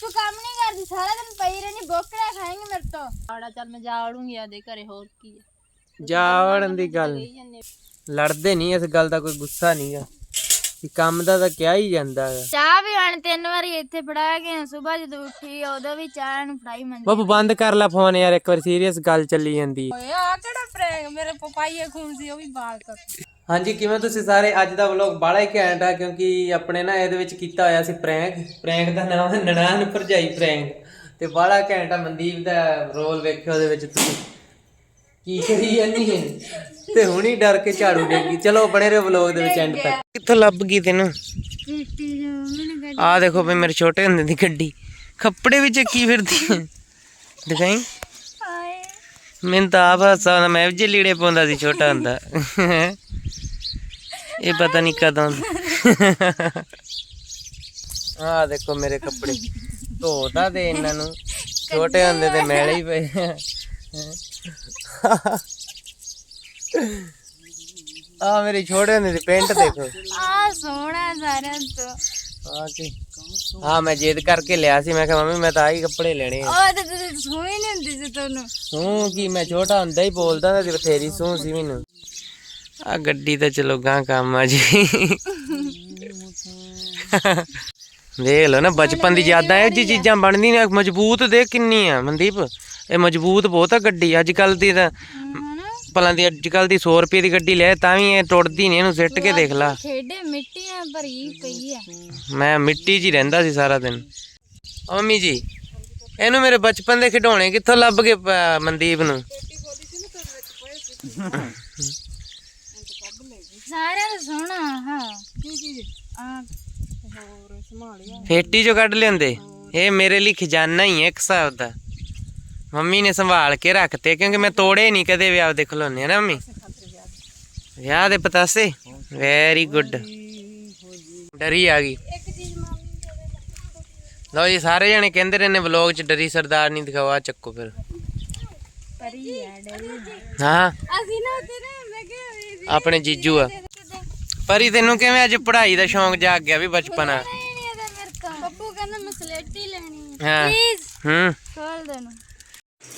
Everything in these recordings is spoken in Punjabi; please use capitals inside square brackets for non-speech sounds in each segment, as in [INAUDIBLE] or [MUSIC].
ਤੂੰ ਕੰਮ ਨਹੀਂ ਕਰਦੀ ਸਾਰਾ ਦਿਨ ਪਈ ਰਹਿਣੀ ਬੋਕੜਾ ਖਾਏਂਗੀ ਮੇਰੇ ਤੋਂ। ਆੜਾ ਚੱਲ ਮੈਂ ਜਾ ਵੜੂੰਗੀ ਆਦੇ ਘਰੇ ਹੋਰ ਕੀ ਆ। ਜਾ ਵੜਨ ਦੀ ਗੱਲ ਨੀ। ਲੜਦੇ ਨਹੀਂ ਇਸ ਗੱਲ ਦਾ ਕੋਈ ਗੁੱਸਾ ਨਹੀਂਗਾ ਕਿ ਕੰਮ ਦਾ ਤਾਂ ਕਿਹਾ ਹੀ ਜਾਂਦਾ ਹੈ। ਚਾਹ ਵੀ ਆਣ ਤਿੰਨ ਵਾਰੀ ਇੱਥੇ ਫੜਾ ਗਏ ਸਵੇਰ ਜਦੋਂ ਉੱਠੀ ਉਦੋਂ ਵੀ ਚਾਹ ਨੂੰ ਫੜਾਈ ਮੰਜੀ ਬੱਬੂ ਬੰਦ ਕਰ ਲੈ ਫੋਨ ਯਾਰ ਇੱਕ ਵਾਰ ਸੀਰੀਅਸ ਗੱਲ ਚੱਲੀ ਜਾਂਦੀ। ਓਏ ਆ ਕਿਹੜਾ ਪ੍ਰੈਂਕ ਮੇਰੇ ਪਪਾਈਏ ਖੂਨ ਸੀ ਉਹ ਵੀ ਬਾਲ ਕਰ ਹਾਂਜੀ ਕਿਵੇਂ ਤੁਸੀਂ ਸਾਰੇ? ਅੱਜ ਦਾ ਵਲੌਗ ਬਾਲਾ ਹੀ ਘੈਂਟ ਆ ਕਿਉਂਕਿ ਆਪਣੇ ਨਾ ਇਹਦੇ ਵਿੱਚ ਕੀਤਾ ਹੋਇਆ ਸੀ ਪ੍ਰੈਂਕ ਪ੍ਰੈਂਕ ਦਾ ਨਾਮ ਹੈ ਨਨਾਣ ਭਰਜਾਈ ਪ੍ਰੈਂਕ ਤੇ ਬਾਲਾ ਘੈਂਟ ਆ ਮਨਦੀਪ ਦਾ ਰੋਲ ਵੇਖਿਓ ਉਹਦੇ ਵਿੱਚ ਤੁਸੀਂ। ਕੀ ਕਰੀ ਜਾਂਦੀ ਹੈ? ਤੇ ਹੁਣੀ ਡਰ ਕੇ ਝਾੜੂ ਡੇਗੀ ਚਲੋ, ਬਣੇ ਰਹੋ ਵਲੌਗ ਦੇ ਵਿੱਚ ਐਂਡ ਤੱਕ। ਕਿੱਥੋਂ ਲੱਭ ਗਈ ਤੈਨੂੰ? ਆ ਦੇਖੋ ਵੀ ਮੇਰੇ ਛੋਟੇ ਹੁੰਦੇ ਦੀ ਗੱਡੀ। ਕੱਪੜੇ ਵਿੱਚ ਕੀ ਫਿਰਦੀ ਹੈ? ਦਿਖਾਈ? ਹਾਏ ਤਾਂ ਆਪ ਹਾਸਾ ਆਉਂਦਾ, ਮੈਂ ਵੀ ਜੇ ਲੀੜੇ ਪਾਉਂਦਾ ਸੀ, ਛੋਟਾ ਹੁੰਦਾ। ਇਹ ਪਤਾ ਨਹੀਂ ਕਦੋਂ ਆ ਦੇਖੋ ਮੇਰੇ ਕੱਪੜੇ ਧੋਤਾ ਦੇ ਇਹਨਾਂ ਨੂੰ। ਛੋਟੇ ਹੁੰਦੇ ਤੇ ਮੈਲੇ ਹੀ ਪਏ ਆ ਮੇਰੇ ਹੁੰਦੇ ਦੀ ਪੈਂਟ ਦੇਖੋ। ਆ ਸੋਹਣਾ ਸਾਰਿਆਂ ਤੋਂ। ਆ ਕੀ ਹਾਂ ਮੈਂ ਜਿੱਦ ਕਰਕੇ ਲਿਆ ਸੀ ਮੈਂ ਕਿਹਾ ਮੰਮੀ ਮੈਂ ਤਾਂ ਆਹੀ ਕੱਪੜੇ ਲੈਣੇ ਆ। ਉਹ ਤੇ ਤੁਸੀਂ ਸੋਹਣੀ ਨਹੀਂ ਹੁੰਦੀ ਸੀ ਤੁਹਾਨੂੰ। ਸੂੰ ਕੀ ਮੈਂ ਛੋਟਾ ਹੁੰਦਾ ਹੀ ਬੋਲਦਾ ਤਾਂ ਬਥੇਰੀ ਸੂੰ ਸੀ ਮੈਨੂੰ। ਆ ਗੱਡੀ ਤਾਂ ਚਲੋ ਗਾਂ ਕੰਮ ਆ ਜੀ। ਦੇਖ ਲਓ ਨਾ ਬਚਪਨ ਦੀ ਯਾਦਾਂ ਇਹ ਜੀ ਚੀਜ਼ਾਂ ਬਣਦੀਆਂ ਨੇ ਮਜ਼ਬੂਤ ਦੇਖ ਕਿੰਨੀ ਆ ਮਨਦੀਪ। ਇਹ ਮਜ਼ਬੂਤ ਬਹੁਤ ਆ ਗੱਡੀ ਅੱਜ ਕੱਲ ਦੀ ਤਾਂ ਭਲਾਂ ਦੀ ਅੱਜ ਕੱਲ ਦੀ 100 ਰੁਪਏ ਦੀ ਗੱਡੀ ਲੈ ਤਾਂ ਵੀ ਇਹ ਟੁੱਟਦੀ ਨਹੀਂ ਇਹਨੂੰ ਸਿੱਟ ਕੇ ਦੇਖ ਲਾ। ਖੇਡੇ ਮਿੱਟੀਆਂ ਭਰੀ ਪਈ ਆ। ਮੈਂ ਮਿੱਟੀ 'ਚ ਹੀ ਰਹਿੰਦਾ ਸੀ ਸਾਰਾ ਦਿਨ। ਮੰਮੀ ਜੀ ਇਹਨੂੰ ਮੇਰੇ ਬਚਪਨ ਦੇ ਖਿਡੌਣੇ ਕਿੱਥੋਂ ਲੱਭ ਗਏ ਮਨਦੀਪ ਨੂੰ? ਸਾਰਿਆਂ ਦਾ ਸੋਹਣਾ ਹਾਂ। ਕੀ ਚੀਜ਼? ਆ। ਫੇਟੀ ਚੋਂ ਕੱਢ ਲਿਆਂਦੇ। ਇਹ ਮੇਰੇ ਲਈ ਖਜ਼ਾਨਾ ਹੀ ਹੈ ਇੱਕ ਹਿਸਾਬ ਦਾ। ਮੰਮੀ ਨੇ ਸੰਭਾਲ ਕੇ ਰੱਖਤੇ ਕਿਉਂਕਿ ਮੈਂ ਤੋੜੇ ਨਹੀਂ ਕਦੇ ਵੀ ਆਪਦੇ ਖਲੋਨੇ ਨਾ ਮੰਮੀ। ਵਿਆਹ ਦੇ ਪਤਾਸੇ? ਵੈਰੀ ਗੁੱਡ ਡਰੀ ਆ ਗਈ। ਲਓ ਜੀ ਸਾਰੇ ਜਣੇ ਕਹਿੰਦੇ ਰਹੇ ਨੇ ਵਲੌਗ 'ਚ ਡਰੀ ਸਰਦਾਰ ਨਹੀਂ ਦਿਖਾਵਾ ਚੱਕੋ ਫਿਰ। ਹਾਂ। ਅਸੀਂ ਨਾ ਉੱਥੇ ਨਾ ਮੈਂ ਕਿਹਾ ਆਪਣੇ ਜੀਜੂ ਆ। ਪਰੀ ਤੈਨੂੰ ਕਿਵੇਂ ਅੱਜ ਪੜ੍ਹਾਈ ਦਾ ਸ਼ੌਂਕ ਜਾਗ ਗਿਆ ਵੀ ਬਚਪਨ ਆ? ਨਹੀਂ ਨਹੀਂ ਇਹਦਾ ਮੇਰੇ ਤੋਂ। ਬੱਬੂ ਕਹਿੰਦਾ ਮੈਂ ਸਲੇਟੀ ਲੈਣੀ ਹੈ। ਪਲੀਜ਼ ਹੂੰ। ਖੋਲ ਦੇ ਨੂੰ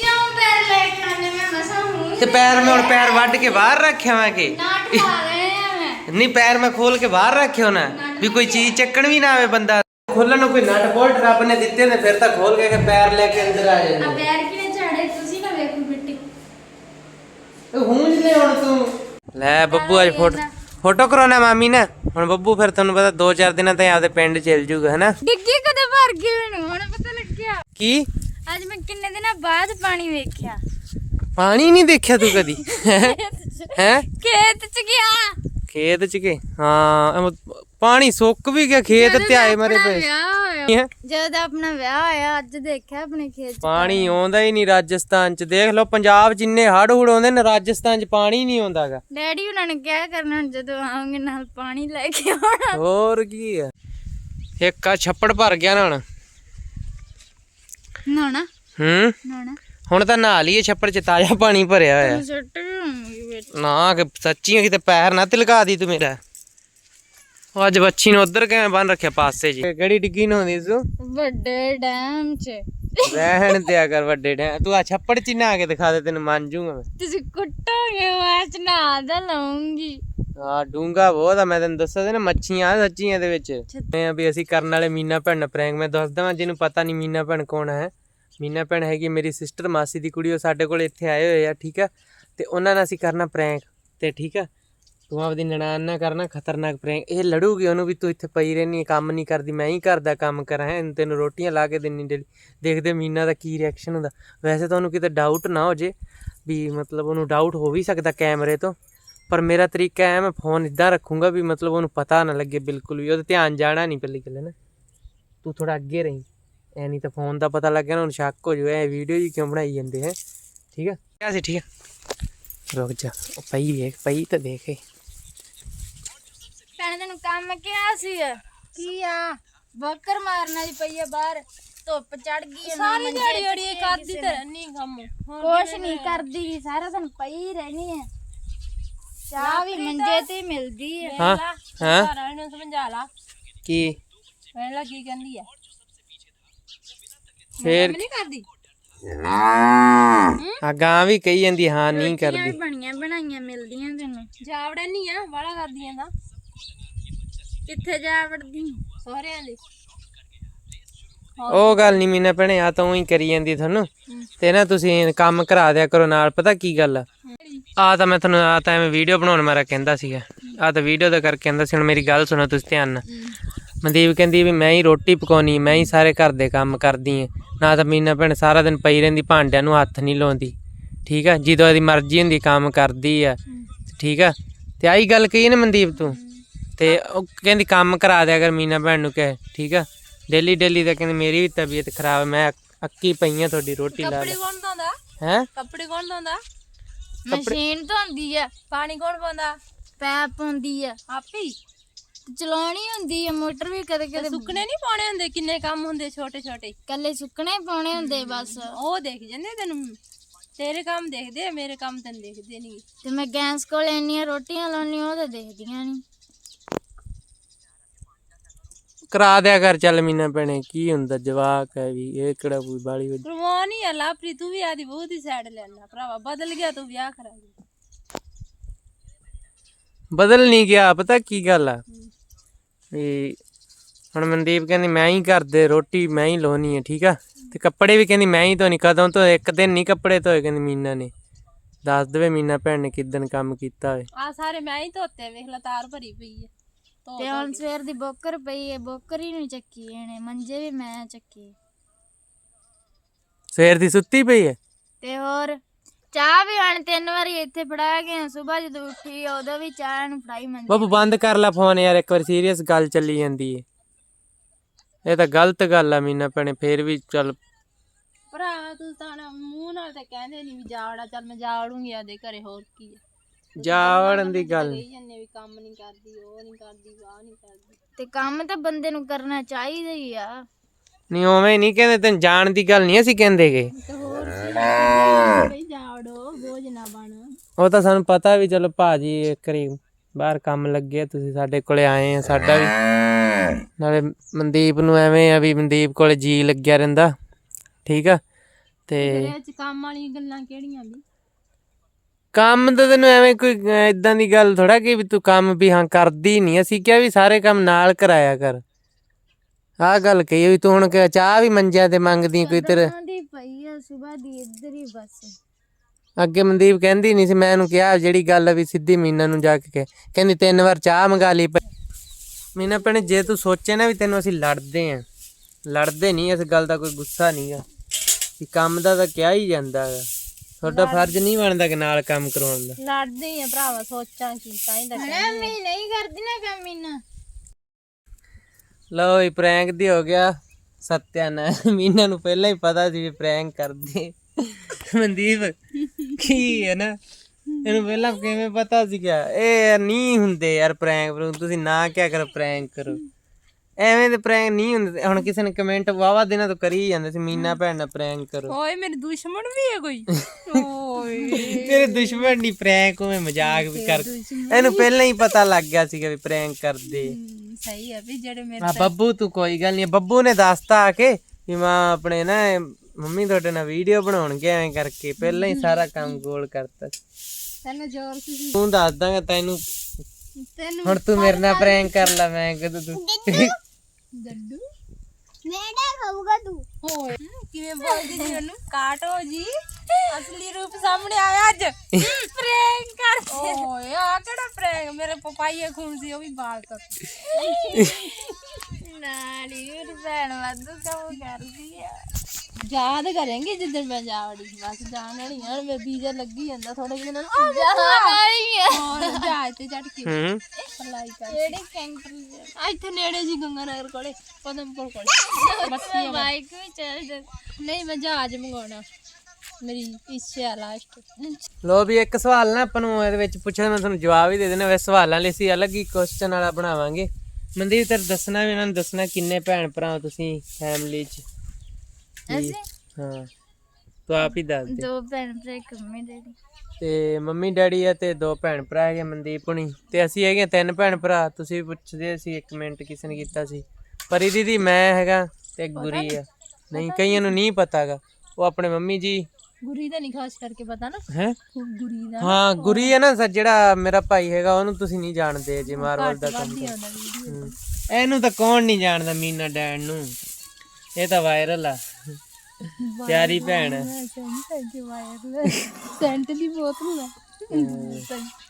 ਕਿਉਂ ਪੈਰ ਲੈ ਕੇ ਆਨੇ ਮੈਂ ਮਸਾ ਹੂੰ ਤੇ ਪੈਰ ਮੈਂ ਹੁਣ ਪੈਰ ਵੱਢ ਕੇ ਬਾਹਰ ਰੱਖਿਆ ਵਾਂ ਕਿ? ਨਾਟ ਪਾ ਰਹੇ ਆ ਮੈਂ। ਨਹੀਂ ਪੈਰ ਮੈਂ ਖੋਲ ਕੇ ਬਾਹਰ ਰੱਖਿਓ ਨਾ ਵੀ ਕੋਈ ਚੀਜ਼ ਚੱਕਣ ਵੀ ਨਾ ਆਵੇ ਬੰਦਾ। ਖੋਲਣ ਨੂੰ ਕੋਈ ਨਟ ਬੋਲਟ ਰੱਬ ਨੇ ਦਿੱਤੇ ਨੇ ਫਿਰ ਤਾਂ ਖੋਲ ਕੇ ਕਿ ਪੈਰ ਲੈ ਕੇ ਅੰਦਰ ਆ ਆ ਜਾਂਦੇ ਪੈਰ ਕਿਨੇ ਝਾੜੇ? ਤੁਸੀਂ ਨਾ ਵੇਖੋ ਮਿੱਟੀ। ਹੂੰਜ ਲੈ ਹੁਣ ਤੂੰ। ਲੈ ਬੱਬੂ ਅੱਜ ਫੋਟੋ ਫੋਟੋ ਕਰਾਉਣਾ ਮਾਮੀ ਨਾ। ਹੁਣ ਬੱਬੂ ਫਿਰ ਤੁਹਾਨੂੰ ਪਤਾ 2-4 ਦਿਨਾਂ ਤਾਈਂ ਆਪਦੇ ਪਿੰਡ ਚਲ ਜੂਗਾ ਹਨਾ ਡਿੱਗੀ ਕਦੇ ਭਰ ਗਈ ਮੈਨੂੰ ਹੁਣ ਪਤਾ ਲੱਗਿਆ। ਕੀ? ਅੱਜ ਮੈਂ ਕਿੰਨੇ ਦਿਨਾਂ ਬਾਅਦ ਪਾਣੀ ਵੇਖਿਆ? ਪਾਣੀ ਨਹੀਂ ਦੇਖਿਆ ਤੂੰ ਕਦੀ? ਹੈ? ਖੇਤ ਚ ਗਿਆ। ਖੇਤ ਚ ਕੇ ਹਾਂ ਪਾਣੀ ਸੁੱਕ ਵੀ ਗਿਆ ਖੇਤ ਤੇ ਆਏ ਮਰੇ ਪਏ। ਹੈਂ? ਜਦ ਆਪਣਾ ਵਿਆਹ ਹੋਇਆ ਅੱਜ ਦੇਖਿਆ ਆਪਣੇ ਖੇਤ ਪਾਣੀ ਆਉਂਦਾ ਹੀ ਨਹੀਂ ਰਾਜਸਥਾਨ ਚ। ਦੇਖ ਲਓ ਪੰਜਾਬ ਜਿੰਨੇ ਹੜ ਹੁੜ ਆਉਂਦੇ ਨੇ ਰਾਜਸਥਾਨ ਚ ਪਾਣੀ ਨਹੀਂ ਆਉਂਦਾਗਾ ਡੈਡੀ ਉਹਨਾਂ ਨੇ ਕਿਹਾ ਕਰਨਾ ਹੁਣ ਜਦੋਂ ਆਉਂਗੇ ਨਾਲ ਪਾਣੀ ਲੈ ਕੇ ਆਉਣਾ। ਹੋਰ ਕੀ ਆ? ਇੱਕ ਆ ਛੱਪੜ ਭਰ ਗਿਆ ਨਾ ਹੁਣ ਨਾਣਾ ਹੂੰ? ਨਾਣਾ ਹੁਣ ਤਾਂ ਨਹਾ ਲਈਏ ਛੱਪੜ ਚ ਤਾਜ਼ਾ ਪਾਣੀ ਭਰਿਆ ਹੋਇਆ। ਸੁੱਟ ਹੋਊਂਗੀ ਵਿੱਚ। ਨਾ ਕਿ ਸੱਚੀ ਕਿਤੇ ਪੈਰ ਨਾ ਤਿਲਕਾ ਦੀ ਤੂੰ ਮੇਰਾ। ਉਹ ਅੱਜ ਬੱਚੀ ਨੂੰ ਉਧਰ ਕਿਵੇਂ ਬੰਨ ਰੱਖਿਆ ਪਾਸੇ ਜੀ ਕਿਹੜੀ ਡਿੱਗੀ ਨੂੰ ਹੁੰਦੀ ਤੂੰ? ਵੱਡੇ ਡੈਮ ਚ। ਰਹਿਣ ਦਿਆ ਕਰ ਵੱਡੇ ਡੈ ਤੂੰ ਆ ਛੱਪੜ ਚ ਨਹਾ ਕੇ ਦਿਖਾ ਦੇ ਤੈਨੂੰ ਮੰਨ ਜੂਗਾ ਮੈਂ। ਤੁਸੀਂ ਕੁੱਟੋਗੇ ਚ ਨਾ ਦਾ ਲਾਉਂਗੀ ਆ ਡੂੰਗਾ ਬਹੁਤ ਆ ਮੈਂ ਤੈਨੂੰ ਦੱਸਿਆ ਨਾ ਮੱਛੀਆਂ ਸੱਚੀਆਂ ਦੇ ਵਿੱਚ। ਮੈਂ ਵੀ ਅਸੀਂ ਕਰਨ ਵਾਲੇ ਮੀਨਾ ਭੈਣ ਪ੍ਰੈਂਕ ਮੈਂ ਦੱਸਦਾ ਵਾਂ ਜਿਹਨੂੰ ਪਤਾ ਨਹੀਂ ਮੀਨਾ ਭੈਣ ਕੌਣ ਹੈ। ਮੀਨਾ ਭੈਣ ਹੈਗੀ ਮੇਰੀ ਸਿਸਟਰ ਮਾਸੀ ਦੀ ਕੁੜੀ ਉਹ ਸਾਡੇ ਕੋਲ ਇੱਥੇ ਆਏ ਹੋਏ ਆ ਠੀਕ ਆ। ਤੇ ਉਹਨਾਂ ਨਾਲ ਅਸੀਂ ਕਰਨਾ ਪ੍ਰੈਂਕ ਤੇ ਠੀਕ ਆ। ਤੂੰ ਆਪਦੀ ਨਨਾਣ ਨਾ ਕਰਨਾ ਖਤਰਨਾਕ ਪ੍ਰੈਂਕ ਇਹ ਲੜੂਗੀ ਉਹਨੂੰ ਵੀ ਤੂੰ ਇੱਥੇ ਪਈ ਰਹਿਨੀ ਕੰਮ ਨਹੀਂ ਕਰਦੀ, ਮੈਂ ਹੀ ਘਰ ਦਾ ਕੰਮ ਕਰਾਂ, ਹੈ। ਤੈਨੂੰ ਰੋਟੀਆਂ ਲਾ ਕੇ ਦੇਣੀ ਡੇਲੀ। ਦੇਖਦੇ ਮੀਨਾ ਦਾ ਕੀ ਰਿਐਕਸ਼ਨ ਹੁੰਦਾ। ਵੈਸੇ ਤਾਂ ਉਹਨੂੰ ਕਿਤੇ ਡਾਊਟ ਨਾ ਹੋ ਜੇ, ਵੀ ਮਤਲਬ ਉਹਨੂੰ ਡਾਊਟ ਹੋ ਵੀ ਸਕਦਾ ਕੈਮਰੇ ਤੋਂ। ਪਰ ਮੇਰਾ ਤਰੀਕਾ ਹੈ ਮੈਂ ਫੋਨ ਇਦਾਂ ਰੱਖੂੰਗਾ ਵੀ ਮਤਲਬ ਉਹਨੂੰ ਪਤਾ ਨਾ ਲੱਗੇ ਬਿਲਕੁਲ ਵੀ, ਉਹਦੇ ਧਿਆਨ ਜਾਣਾ ਨਹੀਂ ਪਹਿਲੀ ਗੱਲ ਨਾ ਤੂੰ ਥੋੜਾ ਅੱਗੇ ਰਹੀਂ। ਐ ਨਹੀਂ ਤਾਂ ਫੋਨ ਦਾ ਪਤਾ ਲੱਗਿਆ ਨਾ ਉਹਨੂੰ ਸ਼ੱਕ ਹੋ ਜਾਵੇ ਇਹ ਵੀਡੀਓ ਜੀ ਕਿਉਂ ਬਣਾਈ ਜਾਂਦੇ, ਹੈ। ਠੀਕ ਆ? ਕਿਆ ਸੀ, ਠੀਕ ਆ? ਰੁਕ ਜਾ ਪਈ ਵੇਖ, ਪਈ ਤਾਂ ਦੇਖੇ ਭੈਣ ਤੈਨੂੰ ਕੰਮ ਕਿਹਾ ਸੀ? ਕੀ ਆ? ਬੱਕਰ ਮਾਰਨਾ ਦੀ ਪਈ ਆ ਬਾਹਰ। ਧੁੱਪ ਚੜ ਗਈ ਆ, ਨਾ ਸਾਰੀ ਮੰਜੇ ਦਿਹਾੜੀ ਕਰਦੀ ਤੇ ਰਹਿਣੀ ਕੰਮ। ਕੁਛ ਨਹੀਂ ਕਰਦੀ ਸਾਰਾ ਦਿਨ ਪਈ ਰਹਿਣੀ ਹੈ ਚਾਹ ਵੀ ਮੰਜੇ ਤੇ ਹੀ ਮਿਲਦੀ ਹੈ ਹਾਂ ਹਾਂ। ਘਰ ਵਾਲੇ ਨੂੰ ਸਮਝਾ ਲਾ। ਕੀ? ਵੇਲਾ ਕੀ ਕਹਿੰਦੀ ਆ। ਫੇਰ ਨਹੀਂ ਕਰਦੀ? ਆ ਗਾਂ ਵੀ ਕਹੀ ਜਾਂਦੀ ਹਾਂ ਨਹੀਂ ਕਰਦੀ। ਬਣੀਆਂ ਬਣਾਈਆਂ ਮਿਲਦੀਆਂ ਤੈਨੂੰ। ਜਾਵੜਾ ਨਹੀਂ ਆ ਵਾਲਾ ਕਰਦੀਆਂ ਦਾ ਕਿੱਥੇ ਜਾ ਵੜਦੀ? ਸਹੁਰਿਆਂ ਦੇ ਉਹ ਗੱਲ ਨਹੀਂ ਮੀਨਾ ਭੈਣੇ ਆ ਤਾਂ ਉਹੀ ਕਰੀ ਜਾਂਦੀ ਤੁਹਾਨੂੰ। ਤੇ ਨਾ ਤੁਸੀਂ ਕੰਮ ਕਰਾ ਦਿਆ ਕਰੋ ਨਾਲ ਪਤਾ ਕੀ ਗੱਲ ਆ? ਆ ਤਾਂ ਮੈਂ ਤੁਹਾਨੂੰ ਆ ਤਾਂ ਐਵੇਂ ਵੀਡੀਓ ਬਣਾਉਣ ਮਾਰਾ ਕਹਿੰਦਾ ਸੀਗਾ। ਆ ਤਾਂ ਵੀਡੀਓ ਦਾ ਕਰਕੇ ਕਹਿੰਦਾ ਸੀ ਹੁਣ ਮੇਰੀ ਗੱਲ ਸੁਣੋ ਤੁਸੀਂ ਧਿਆਨ ਨਾਲ। ਮਨਦੀਪ ਕਹਿੰਦੀ ਵੀ ਮੈਂ ਹੀ ਰੋਟੀ ਪਕਾਉਣੀ ਮੈਂ ਹੀ ਸਾਰੇ ਘਰ ਦੇ ਕੰਮ ਕਰਦੀ ਐ ਨਾ ਤਾਂ ਮੀਨਾ ਭੈਣ ਸਾਰਾ ਦਿਨ ਪਈ ਰਹਿੰਦੀ ਭਾਂਡਿਆਂ ਨੂੰ ਹੱਥ ਨਹੀਂ ਲਾਉਂਦੀ। ਠੀਕ ਆ? ਜਦੋਂ ਇਹਦੀ ਮਰਜ਼ੀ ਹੁੰਦੀ ਕੰਮ ਕਰਦੀ ਆ। ਠੀਕ ਆ? ਤੇ ਆਹੀ ਗੱਲ ਕਹੀ ਨਾ ਮਨਦੀਪ ਤੂੰ। ਤੇ ਉਹ ਕਹਿੰਦੀ ਕੰਮ ਕਰਾ ਦਿਆ ਕਰ ਮੀਨਾ ਭੈਣ ਨੂੰ ਕਹੇ ਠੀਕ ਆ? ਡੇਲੀ ਡੇਲੀ ਤਾਂ ਕਹਿੰਦੀ ਮੇਰੀ ਵੀ ਤਬੀਅਤ ਖਰਾਬ ਹੈ ਮੈਂ ਅੱਕੀ ਪਈ ਆ ਤੁਹਾਡੀ ਰੋਟੀ ਲਾ ਕੱਪੜੇ ਕੌਣ ਧੋਂਦਾ? ਹੈ? ਕੱਪੜੇ ਕੌਣ ਧੋਂਦਾ? ਮਸ਼ੀਨ ਧੋਂਦੀ ਆ ਪਾਣੀ ਕੌਣ ਪਾਉਂਦਾ? ਪੈਪ ਹੁੰਦੀ ਆ। ਆਪੇ ਹੀ। ਚਲਾਉਣੀ ਹੁੰਦੀ ਆ ਮੋਟਰ ਵੀ ਕਦੇ ਤੇ ਕਦੇ ਸੁੱਕਣੇ ਨਹੀਂ ਪਾਉਣੇ ਹੁੰਦੇ? ਕਿੰਨੇ ਕੰਮ ਹੁੰਦੇ ਛੋਟੇ ਛੋਟੇ ਕੱਲੇ ਸੁੱਕਣੇ ਪਾਉਣੇ ਹੁੰਦੇ ਬਸ। ਉਹ ਦੇਖ ਜਾਂਦੇ ਤੈਨੂੰ। ਤੇਰੇ ਕੰਮ ਦੇਖਦੇ ਆ ਮੇਰੇ ਕੰਮ ਤੈਨੂੰ ਦੇਖਦੇ ਨਹੀਂ। ਤੇ ਮੈਂ ਗੈਸ ਕੋਲ ਇੰਨੀਆਂ ਰੋਟੀਆਂ ਲਾਉਣੀ ਉਹ ਤਾਂ ਦੇਖਦੀਆਂ ਨਹੀਂ। ਕਰਾ ਦਿਆ ਕਰ ਚੱਲ ਮੀਨਾ ਭੈਣੇ ਕੀ ਹੁੰਦਾ ਜਵਾਕ ਹੈ ਵੀ ਇਹ ਕਿਹੜਾ ਕੋਈ ਬਾਲੀ ਵੱਡੀ ਕਰਵਾ ਨਹੀਂ ਆ ਲਾਪਰੀ ਤੂੰ ਵੀ ਆਦੀ ਬਹੁਤ ਹੀ ਸਾਈਡ ਲੈਣਾ ਭਰਾਵਾ ਬਦਲ ਗਿਆ ਤੂੰ ਵਿਆਹ ਕਰਾ ਲਈ ਬਦਲ ਨਹੀਂ ਗਿਆ ਪਤਾ ਕੀ ਗੱਲ ਆ? ਵੀ ਹੁਣ ਮਨਦੀਪ ਕਹਿੰਦੀ ਮੈਂ ਹੀ ਘਰ ਦੇ ਰੋਟੀ ਮੈਂ ਹੀ ਲਾਉਣੀ ਹੈ ਠੀਕ ਆ? ਤੇ ਕੱਪੜੇ ਵੀ ਕਹਿੰਦੀ ਮੈਂ ਹੀ ਧੋਣੀ ਕਦੋਂ ਤੋਂ ਇੱਕ ਦਿਨ ਨਹੀਂ ਕੱਪੜੇ ਧੋਏ ਕਹਿੰਦੀ ਮੀਨਾ ਨੇ। ਦੱਸ ਦੇਵੇ ਮੀਨਾ ਭੈਣ ਨੇ ਕਿਦਨ ਕੰਮ ਕੀਤਾ ਹੋਵੇ ਆ ਸਾਰੇ ਮੈਂ ਹੀ ਧੋਤੇ ਵੇਖ ਲਾ ਤਾਰ ਭਰੀ ਪਈ ਹੈ ਤੇ ਹੁਣ ਸਵੇਰ ਦੀ ਬੋਕਰ ਪਈ ਹੈ ਬੋਕਰ ਹੀ ਨਹੀਂ ਚੱਕੀ ਇਹਨੇ ਮੰਜੇ ਵੀ ਮੈਂ ਚੱਕੇ। ਸਵੇਰ ਦੀ ਸੁੱਤੀ ਪਈ ਹੈ ਤੇ ਹੋਰ ਚਾਹ ਵੀ ਹਣ ਤਿੰਨ ਵਾਰੀ ਇੱਥੇ ਫੜਾ ਗਏ ਸਵੇਰ ਜਦੋਂ ਉੱਠੀ ਉਦੋਂ ਵੀ ਚਾਹ ਨੂੰ ਫੜਾਈ ਮੰਜੇ ਬਾਬੂ ਬੰਦ ਕਰ ਲੈ ਫੋਨ ਯਾਰ ਇੱਕ ਵਾਰ ਸੀਰੀਅਸ ਗੱਲ ਚੱਲੀ ਜਾਂਦੀ ਏ। ਇਹ ਤਾਂ ਗਲਤ ਗੱਲ ਆ ਮੀਨਾ ਭੈਣੇ ਫੇਰ ਵੀ ਚੱਲ। ਭਰਾ ਤੂੰ ਤਾਂ ਨਾ ਮੂੰਹ ਨਾਲ ਤਾਂ ਕਹਿੰਦੇ ਨਹੀਂ ਵੀ ਜਾਵੜਾ ਚੱਲ ਮੈਂ ਜਾਵੜੂੰਗੀ ਆਦੇ ਘਰੇ ਹੋਰ ਕੀ ਹੈ ਜਾਵੜਨ ਦੀ ਗੱਲ। ਕਹੀ ਜਾਂਦੇ ਵੀ ਕੰਮ ਨਹੀਂ ਕਰਦੀ ਉਹ ਨਹੀਂ ਕਰਦੀ ਵਾਹ ਨਹੀਂ ਕਰਦੀ। ਤੇ ਕੰਮ ਤਾਂ ਬੰਦੇ ਨੂੰ ਕਰਨਾ ਚਾਹੀਦਾ ਹੀ ਆ। ਨਹੀਂ ਉਵੇਂ ਨਹੀਂ ਕਹਿੰਦੇ ਤੈਨੂੰ ਜਾਣ ਦੀ ਗੱਲ ਨਹੀਂ ਅਸੀਂ ਕਹਿੰਦੇਗੇ ਤੇ ਹੋਰ ਕੀ ਜਾਵੜੋ ਬੋਝ ਨਾ ਬਣ। ਉਹ ਤਾਂ ਸਾਨੂੰ ਪਤਾ ਵੀ ਚਲੋ ਭਾਜੀ ਇੱਕ ਵਾਰੀ ਬਾਹਰ ਕੰਮ ਲੱਗੇ ਤੁਸੀਂ ਸਾਡੇ ਕੋਲੇ ਆਏ ਆ ਸਾਡਾ ਵੀ। ਨਾਲੇ ਮਨਦੀਪ ਨੂੰ ਐਵੇਂ ਆ ਵੀ ਮਨਦੀਪ ਕੋਲੇ ਜੀ ਲੱਗਿਆ ਰਹਿੰਦਾ ਠੀਕ ਆ? ਤੇ ਤੇਰੇ ਚ ਕੰਮ ਵਾਲੀਆਂ ਗੱਲਾਂ ਕਿਹੜੀਆਂ ਵੀ ਕੰਮ ਤਾਂ ਤੈਨੂੰ ਐਵੇਂ ਕੋਈ ਇਦਾਂ ਦੀ ਗੱਲ ਥੋੜਾ ਕਿ ਵੀ ਤੂੰ ਕੰਮ ਵੀ ਹਾਂ ਕਰਦੀ ਨਹੀਂ ਅਸੀਂ ਕਿਹਾ ਵੀ ਸਾਰੇ ਕੰਮ ਨਾਲ ਕਰਾਇਆ ਕਰ। ਆਹ ਗੱਲ ਕਹੀ ਵੀ ਤੂੰ ਹੁਣ ਕਿ ਚਾਹ ਵੀ ਮੰਜਿਆਂ ਤੇ ਮੰਗਦੀ ਕੋਈ ਤੇਰੇ। ਦੀ ਪਈ ਆ ਸਵੇਰ ਦੀ ਇੱਧਰ ਹੀ ਬਸ। ਅੱਗੇ ਮਨਦੀਪ ਕਹਿੰਦੀ ਨਹੀਂ ਸੀ ਮੈਂ ਇਹਨੂੰ ਕਿਹਾ ਜਿਹੜੀ ਗੱਲ ਵੀ ਸਿੱਧੀ ਮੀਨਾ ਨੂੰ ਜਾ ਕੇ ਕਹਿ। ਕਹਿੰਦੀ ਤਿੰਨ ਵਾਰ ਚਾਹ ਮੰਗਾ ਲਈ ਪ- ਮੀਨਾ ਭੈਣੇ ਜੇ ਤੂੰ ਸੋਚੇ ਨਾ ਵੀ ਤੈਨੂੰ ਅਸੀਂ ਲੜਦੇ ਆਂ ਲੜਦੇ ਨਹੀਂ ਇਸ ਗੱਲ ਦਾ ਕੋਈ ਗੁੱਸਾ ਨਹੀਂਗਾ ਵੀ ਕੰਮ ਦਾ ਤਾਂ ਕਿਹਾ ਹੀ ਜਾਂਦਾ ਹੈਗਾ ਤੁਹਾਡਾ ਫਰਜ਼ ਨਹੀਂ ਬਣਦਾ ਕਿ ਨਾਲ ਕੰਮ ਕਰਵਾਉਣ ਦਾ। ਲੜਦੇ ਆ ਭਰਾਵਾ ਸੋਚਾਂ ਕੀ ਤਾਂ ਹੀ ਕਹਿੰਦੇ ਮੈਂ ਨਹੀਂ ਕਰਦੀ ਨਾ ਕੰਮ ਇੰਨਾ। ਲਓ ਇਹ ਪ੍ਰੈਂਕ ਦੀ ਹੋ ਗਿਆ ਸਤਿਆਨਾ ਮੀਨਾ ਨੂੰ ਪਹਿਲਾਂ ਹੀ ਪਤਾ ਸੀ ਵੀ ਪ੍ਰੈਂਕ ਕਰਦੇ। ਮਨਦੀਪ ਕੀ ਹੈ ਨਾ? ਇਹਨੂੰ ਪਹਿਲਾਂ ਕਿਵੇਂ ਪਤਾ ਸੀ ਕਿਆ? ਇਹ ਨਹੀਂ ਹੁੰਦੇ ਯਾਰ ਪ੍ਰੈਂਕ ਤੁਸੀਂ ਨਾ ਕਿਆ ਕਰੋ ਪ੍ਰੈਂਕ ਕਰੋ। ਐਵੇਂ ਦੇ ਪ੍ਰੈਂਕ ਨਹੀਂ ਹੁੰਦੇ ਹੁਣ ਕਿਸੇ ਨੇ ਕਮੈਂਟ ਵਾਵਾ ਦਿਨਾਂ ਤੋਂ ਕਰੀ ਜਾਂਦੇ ਸੀ ਮੀਨਾ ਭੈਣ ਨਾਲ ਪ੍ਰੈਂਕ ਕਰੋ। ਓਏ ਮੇਰੇ ਦੁਸ਼ਮਣ ਵੀ ਹੈ ਕੋਈ? ਓਏ। [LAUGHS] ਤੇਰੇ ਦੁਸ਼ਮਣ ਨਹੀਂ ਪ੍ਰੈਂਕ ਉਵੇਂ ਮਜ਼ਾਕ ਵੀ ਕਰ ਇਹਨੂੰ ਪਹਿਲਾਂ ਹੀ ਪਤਾ ਲੱਗ ਗਿਆ ਸੀਗਾ ਵੀ ਪ੍ਰੈਂਕ ਕਰਦੇ। ਸਹੀ ਹੈ ਵੀ ਜਿਹੜੇ ਮੇਰੇ ਆ ਬੱਬੂ ਤੂੰ ਕੋਈ ਗੱਲ ਨਹੀਂ ਬੱਬੂ ਨੇ ਦੱਸਤਾ ਆ ਕੇ ਵੀ ਮੈਂ ਆਪਣੇ ਨਾ ਮੰਮੀ ਤੁਹਾਡੇ ਨਾਲ ਵੀਡੀਓ ਬਣਾਉਣਗੇ ਐਵੇਂ ਕਰਕੇ ਪਹਿਲਾਂ ਹੀ ਸਾਰਾ ਕੰਮ ਗੋਲ ਕਰਤਾ। ਤੈਨੂੰ ਜ਼ੋਰ ਸੀ। ਤੂੰ ਦੱਸ ਦਾਂਗਾ ਤੈਨੂੰ ਤੈਨੂੰ ਹੁਣ ਤੂੰ ਮੇਰੇ ਨਾਲ ਪ੍ਰੈਂਕ ਕਰ ਲੈ ਮੈਂ ਕਦੋਂ ਤੂੰ ਦੱਡੂ ਮੇਡਾ ਖਾਊਗਾ ਤੂੰ। ਓਏ। ਕਿਵੇਂ ਬੋਲਦੀ ਜੀ ਉਹਨੂੰ? ਕਾਟੋ ਜੀ। ਅਸਲੀ ਰੂਪ ਸਾਹਮਣੇ ਆਇਆ ਅੱਜ। ਪ੍ਰੈਂਕ ਕਰ ਓਏ ਆ ਕਿਹੜਾ ਪ੍ਰੈਂਕ ਮੇਰੇ ਪਪਾਈਏ ਖੂਨ ਸੀ ਉਹ ਵੀ ਬਾਲ ਕਰ [LAUGHS] ਨਾਲੀ ਮੇਰੀ ਭੈਣ ਵਾਧੂ ਕੰਮ ਕਰਦੀ ਆ। ਯਾਦ ਕਰਾਂਗੇ ਜਿੱਦਣ ਮੈਂ ਜਾਵੜੀ ਬਸ ਜਾਣ ਵਾਲੀ ਆ ਮੇਰੇ ਵੀਜ਼ਾ ਲੱਗੀ ਜਾਂਦਾ ਥੋੜੇ ਜਿਹੇ ਨਾਲ। ਜਾਣੀ ਆ। ਹੋਰ ਜਹਾਜ਼ ਤੇ ਚੜ ਕੇ ਹੂੰ। ਅਪਲਾਈ ਕਰ। ਕਿਹੜੀ ਕੰਟਰੀ ਆ? ਇੱਥੇ ਨੇੜੇ ਜੀ ਗੰਗਾਨਗਰ ਕੋਲੇ ਪਦਮਪੁਰ ਕੋਲੇ [LAUGHS] ਆ ਬਾਈਕ ਵੀ ਚੱਲ ਜਾ। ਨਹੀਂ ਮੈਂ ਜਹਾਜ਼ ਮੰਗਾਉਣਾ ਮੇਰੀ ਇੱਛਾ ਲਾਸਟ ਲੋ ਵੀ ਇੱਕ ਸਵਾਲ ਨਾ ਆਪਾਂ ਨੂੰ ਇਹਦੇ ਵਿੱਚ ਪੁੱਛਣਾ ਮੈਂ ਤੁਹਾਨੂੰ ਜਵਾਬ ਹੀ ਦੇ ਦੇਣਾ ਵੈਸੇ ਸਵਾਲਾਂ ਲਈ ਅਸੀਂ ਅਲੱਗ ਹੀ ਕੁਐਸਚਨ ਵਾਲਾ ਬਣਾਵਾਂਗੇ। ਮਨਦੀਪ ਤੇਰੇ ਦੱਸਣਾ ਵੀ ਇਹਨਾਂ ਨੂੰ ਦੱਸਣਾ ਕਿੰਨੇ ਭੈਣ ਭਰਾ ਹੋ ਤੁਸੀਂ ਫੈਮਿਲੀ 'ਚ? ਕੀ- ਅਸੀਂ? ਹਾਂ। ਤੂੰ ਆਪ ਹੀ ਦੱਸ ਦੇ। ਦੋ ਭੈਣ ਭਰਾ ਇੱਕ ਮੰਮੀ ਡੈਡੀ। ਤੇ ਮੰਮੀ ਡੈਡੀ ਆ ਤੇ ਦੋ ਭੈਣ ਭਰਾ ਹੈਗੇ ਮਨਦੀਪ ਹੁਣੀ। ਤੇ ਅਸੀਂ ਹੈਗੇ ਤਿੰਨ ਭੈਣ ਭਰਾ। ਤੁਸੀਂ ਵੀ ਪੁੱਛਦੇ ਸੀ ਇੱਕ ਮਿੰਟ ਕਿਸੇ ਨੇ ਕੀਤਾ ਸੀ। ਪਰੀ ਦੀਦੀ ਮੈਂ ਹੈਗਾ ਤੇ ਗੁਰੀ ਆ। ਨਹੀਂ ਕਈਆਂ ਨੂੰ ਨਹੀਂ ਪਤਾਗਾ। ਉਹ ਆਪਣੇ ਮੰਮੀ ਜੀ ਗੁਰੀ ਦਾ ਨਹੀਂ ਖਾਸ ਕਰਕੇ ਪਤਾ ਨਾ। ਹੈ? ਗੁਰੀ ਦਾ ਹਾਂ ਗੁਰੀ ਹੈ ਨਾ ਸਰ ਜਿਹੜਾ ਮੇਰਾ ਭਾਈ ਹੈਗਾ ਉਹਨੂੰ ਤੁਸੀਂ ਨਹੀਂ ਜਾਣਦੇ ਜੇ ਮਾਰਵਲ ਦਾ ਕੰਮ ਹਮ। ਇਹਨੂੰ ਤਾਂ ਕੌਣ ਨਹੀਂ ਜਾਣਦਾ ਮੀਨਾ ਡੈਣ ਨੂੰ। ਇਹ ਤਾਂ ਵਾਇਰਲ ਆ। ਪਿਆਰੀ ਭੈਣ ਹੈ ਸੈਂਟ ਵਾਇਰ ਸੈਂਟ ਦੀ ਬੋਤਲ ਹੈ।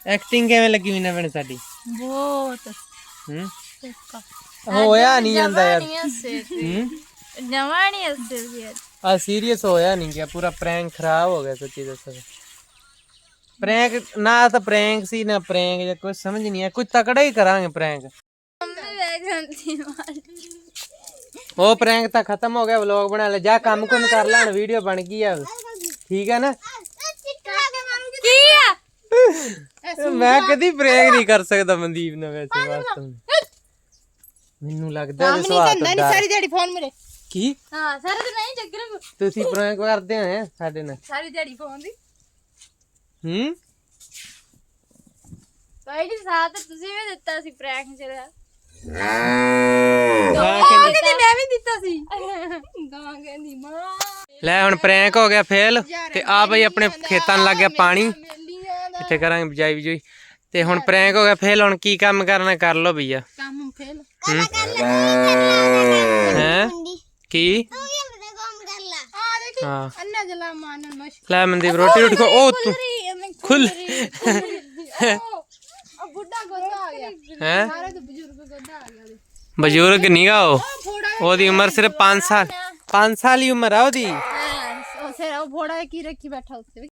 ਐਕਟਿੰਗ ਕਿਵੇਂ ਲੱਗੀ ਮੀਨਾ ਭੈਣ ਸਾਡੀ ਬਹੁਤ। ਹੂੰ। ਹੋਇਆ ਨਹੀਂ ਜਾਂਦਾ ਯਾਰ। ਨਹੀਂ ਹੱਸੇ ਹੂੰ। ਅੱਜ। ਆ ਸੀਰੀਅਸ ਹੋਇਆ ਨਹੀਂ ਗਿਆ ਪੂਰਾ ਪ੍ਰੈਂਕ ਖਰਾਬ ਹੋ ਗਿਆ ਸੱਚੀ ਦੱਸਾਂ ਪ੍ਰੈਂਕ ਨਾ ਤਾਂ ਪ੍ਰੈਂਕ ਸੀ ਨਾ ਪ੍ਰੈਂਕ ਜਾਂ ਕੁਝ ਸਮਝ ਨਹੀਂ ਆ ਕੁਝ ਤਕੜਾ ਹੀ ਕਰਾਂਗੇ ਪ੍ਰੈਂਕ ਉਹ ਪ੍ਰੈਂਕ ਤਾਂ ਖਤਮ ਹੋ ਗਿਆ ਵਲੌਗ ਬਣਾ ਲੈ ਜਾ ਕੰਮ ਕੁਮ ਕਰ ਲੈਣ ਵੀਡੀਓ ਬਣ ਗਈ ਆ। ਠੀਕ ਆ ਨਾ? ਕੀ ਆ? ਮੈਂ ਕਦੀ ਪ੍ਰੈਂਕ ਨਹੀਂ ਕਰ ਸਕਦਾ ਮਨਦੀਪ ਨਾਲ ਵੈਸੇ ਵਾਸਤਵ ਮੈਨੂੰ ਲੱਗਦਾ ਇਹ ਸਵਾਲ ਤੋਂ ਡਰ ਸਾਰੀ ਦਿਹਾੜੀ ਫੋਨ ਮੇਰੇ। ਕੀ? ਹਾਂ ਸਾਰੇ ਤਾਂ ਨਹੀਂ ਚੱਕਰ ਤੁਸੀਂ ਪ੍ਰੈਂਕ ਕਰਦੇ ਹੋ ਸਾਡੇ ਨਾਲ। ਸਾਰੀ ਦਿਹਾੜੀ ਫੋਨ ਦੀ। ਹੂੰ? ਕੋਈ ਨਹੀਂ ਸਾਥ ਤੁਸੀਂ ਵੀ ਦਿੱਤਾ ਸੀ ਪ੍ਰੈਂਕ ਚ ਹਾਂ। ਕਹਿੰਦੀ ਕਹਿੰਦੀ ਮੈਂ ਵੀ ਦਿੱਤਾ ਸੀ। ਗਾਂ ਕਹਿੰਦੀ ਮਾਂ। ਲੈ ਹੁਣ ਪ੍ਰੈਂਕ ਹੋ ਗਿਆ ਫੇਲ ਤੇ ਆ ਬਈ ਆਪਣੇ ਖੇਤਾਂ ਨੂੰ ਲੱਗ ਗਿਆ ਪਾਣੀ। ਇੱਥੇ ਕਰਾਂਗੇ ਬਜਾਈ ਬਜੂਈ। ਤੇ ਹੁਣ ਪ੍ਰੈਂਕ ਹੋ ਗਿਆ ਫੇਲ ਹੁਣ ਕੀ ਕੰਮ ਕਰਨਾ ਕਰ ਲੋ ਭਈਆ ਕੰਮ ਫੇਲ। ਕੀ? ਆ ਹਾਂ। ਅੰਨਾ ਜਲਾ ਮਾਨਨ ਮੁਸ਼ਕ ਲੈ ਮਨਦੀਪ, ਰੋਟੀ ਰੋਟੀ ਖਾ ਉਹ ਤੂੰ ਖੁੱਲ। ਬੁੱਢਾ ਗੋਦਾ ਆ ਗਿਆ ਹੈ? ਸਾਰੇ ਤੋਂ ਬਜ਼ੁਰਗ ਗੋਦਾ ਆ ਗਿਆ ਉਹਦੇ। ਬਜ਼ੁਰਗ ਨੀਗਾ ਉਹ। ਉਹਦੀ ਉਮਰ ਸਿਰਫ 5 ਸਾਲ। 5 ਸਾਲ ਹੀ ਉਮਰ ਆ ਉਹਦੀ। ਉਹ ਸਿਰ ਉਹ ਫੋੜਾ ਕੀ ਰੱਖੀ ਬੈਠਾ ਉੱਤੇ